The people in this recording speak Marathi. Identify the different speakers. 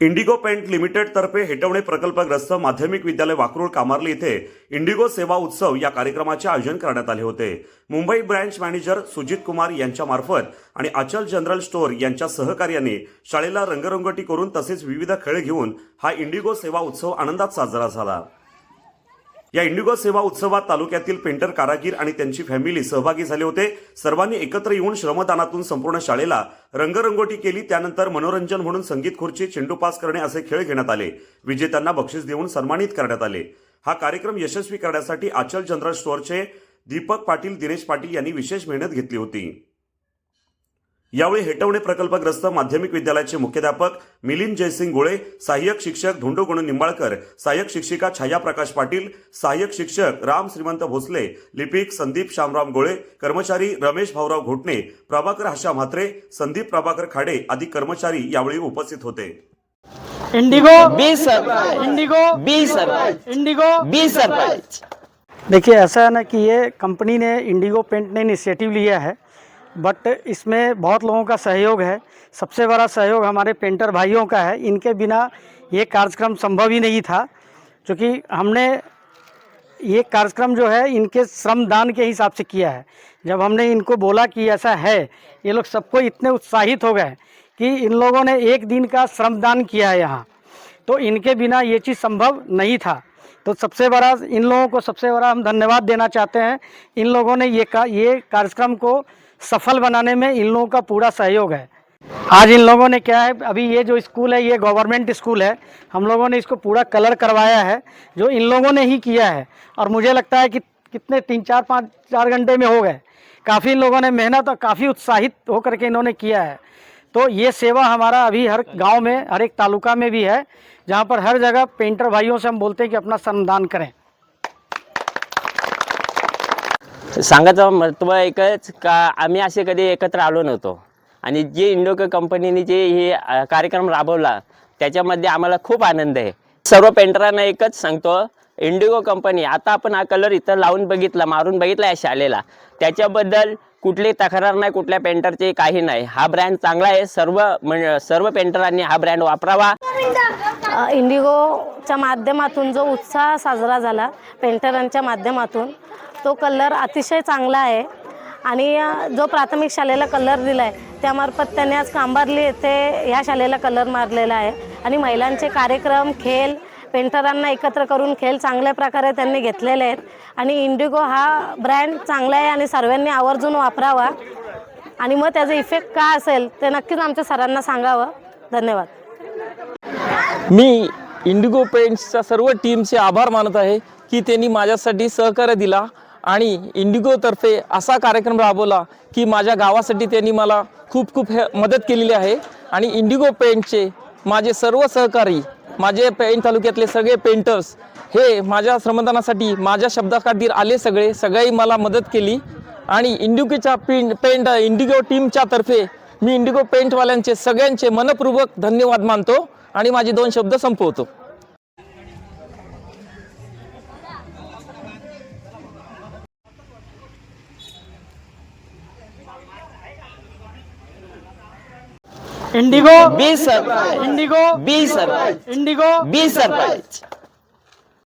Speaker 1: इंडिगो पेंट लिमिटेड तर्फे हेटवणे प्रकल्पग्रस्त माध्यमिक विद्यालय वाकरूळ कामार्ली येथे इंडिगो सेवा उत्सव या कार्यक्रमाचे आयोजन करण्यात आले होते. मुंबई ब्रँच मॅनेजर सुजित कुमार यांच्या मार्फत आणि अचल जनरल स्टोअर यांच्या सहकार्याने शाळेला रंगरंगोटी करून तसेच विविध खेळ घेऊन हा इंडिगो सेवा उत्सव आनंदात साजरा झाला. या इंडिगो सेवा उत्सवात तालुक्यातील पेंटर कारागीर आणि त्यांची फॅमिली सहभागी झाले होते. सर्वांनी एकत्र येऊन श्रमदानातून संपूर्ण शाळेला रंगरंगोटी केली. त्यानंतर मनोरंजन म्हणून संगीत खुर्ची चेंडू पास करणे असे खेळ घेण्यात आले. विजेत्यांना बक्षीस देऊन सन्मानित करण्यात आले. हा कार्यक्रम यशस्वी करण्यासाठी आचल जनरल स्टोअरचे दीपक पाटील दिनेश पाटील यांनी विशेष मेहनत घेतली होती. यावेळी हेटवणे प्रकल्पग्रस्त माध्यमिक विद्यालयाचे मुख्याध्यापक मिलिंद जयसिंग गोळे सहाय्यक शिक्षक धोंडू गणू निंबाळकर सहाय्यक शिक्षिका छाया प्रकाश पाटील सहाय्यक शिक्षक राम श्रीमंत भोसले लिपिक संदीप शामराव गोळे कर्मचारी रमेश भाऊराव घोटणे प्रभाकर हशा म्हात्रे संदीप प्रभाकर खाडे आदी कर्मचारी यावेळी उपस्थित होते.
Speaker 2: इंडिगो
Speaker 3: बी सर
Speaker 2: इंडिगो
Speaker 3: बी सर
Speaker 2: इंडिगो
Speaker 3: बी सरपंच
Speaker 2: देखिए ऐसा है ना कि ये कंपनी ने इंडिगो पेंट ने इनिशिएटिव लिया है। बट इसमें बहुत लोगों का सहयोग है। सबसे बड़ा सहयोग हमारे पेंटर भाइयों का है। इनके बिना ये कार्यक्रम संभव ही नहीं था। क्योंकि हमने ये कार्यक्रम जो है, इनके श्रमदान के हिसाब से किया है। जब हमने इनको बोला कि ऐसा है, ये लोग सबको इतने उत्साहित हो गए कि इन लोगों ने एक दिन का श्रमदान किया है यहाँ। तो इनके बिना ये चीज़ संभव नहीं था। तो सबसे बड़ा, इन लोगों को सबसे बड़ा हम धन्यवाद देना चाहते हैं। इन लोगों ने ये का, ये कार्यक्रम को सफल बनाने में इन लोगों का पूरा सहयोग है। आज इन लोगों ने क्या है, अभी ये जो स्कूल है, ये गवर्नमेंट स्कूल है, हम लोगों ने इसको पूरा कलर करवाया है, जो इन लोगों ने ही किया है। और मुझे लगता है कि कितने तीन, चार, पाँच, चार घंटे में हो गए। काफ़ी इन लोगों ने मेहनत और काफ़ी उत्साहित होकर के इन्होंने किया है। तो ये सेवा हमारा अभी हर गाँव में, हर एक तालुका में भी है, जहाँ पर हर जगह पेंटर भाइयों से हम बोलते हैं कि अपना श्रमदान करें।
Speaker 3: सांगायचं महत्त्व एकच का आम्ही असे कधी एकत्र आलो नव्हतो. आणि जे इंडोके कंपनीने जे हे कार्यक्रम राबवला त्याच्यामध्ये आम्हाला खूप आनंद आहे. सर्व पेंटरांना एकच सांगतो इंडिगो कंपनी आता आपण हा कलर इथं लावून बघितला मारून बघितला आहे शाळेला. त्याच्याबद्दल कुठली तक्रार नाही कुठल्या पेंटरचे काही नाही. हा ब्रँड चांगला आहे सर्व सर्व पेंटरांनी हा ब्रँड वापरावा.
Speaker 4: इंडिगोच्या माध्यमातून जो उत्साह साजरा झाला पेंटरांच्या माध्यमातून तो कलर अतिशय चांगला आहे. आणि जो प्राथमिक शाळेला कलर दिला आहे त्यामार्फत त्यांनी आज कांबारली येथे ह्या शाळेला कलर मारलेला आहे. आणि महिलांचे कार्यक्रम खेळ पेंटरांना एकत्र करून खेळ चांगल्या प्रकारे त्यांनी घेतलेले आहेत. आणि इंडिगो हा ब्रँड चांगला आहे आणि सर्वांनी आवर्जून वापरावा. आणि मग त्याचा इफेक्ट का असेल ते नक्कीच आमच्या सरांना सांगावं. धन्यवाद.
Speaker 5: मी इंडिगो पेंट्सच्या सर्व टीमचे आभार मानत आहे की त्यांनी माझ्यासाठी सहकार्य दिला. आणि इंडिगोतर्फे असा कार्यक्रम राबवला की माझ्या गावासाठी त्यांनी मला खूप खूप हे मदत केलेली आहे. आणि इंडिगो पेंटचे माझे सर्व सहकारी माझे पेंट तालुक्यातले सगळे पेंटर्स हे माझ्या श्रमदानासाठी माझ्या शब्दाखातीर आले सगळे सगळ्याही मला मदत केली. आणि इंडिगोच्या पेंट पेंट इंडिगो टीमच्या तर्फे मी इंडिगो पेंटवाल्यांचे सगळ्यांचे मनपूर्वक धन्यवाद मानतो आणि माझे दोन शब्द संपवतो.
Speaker 2: इंडिगो
Speaker 3: बी सर
Speaker 2: इंडिगो
Speaker 3: बी सर
Speaker 2: इंडिगो
Speaker 3: बी सरपंच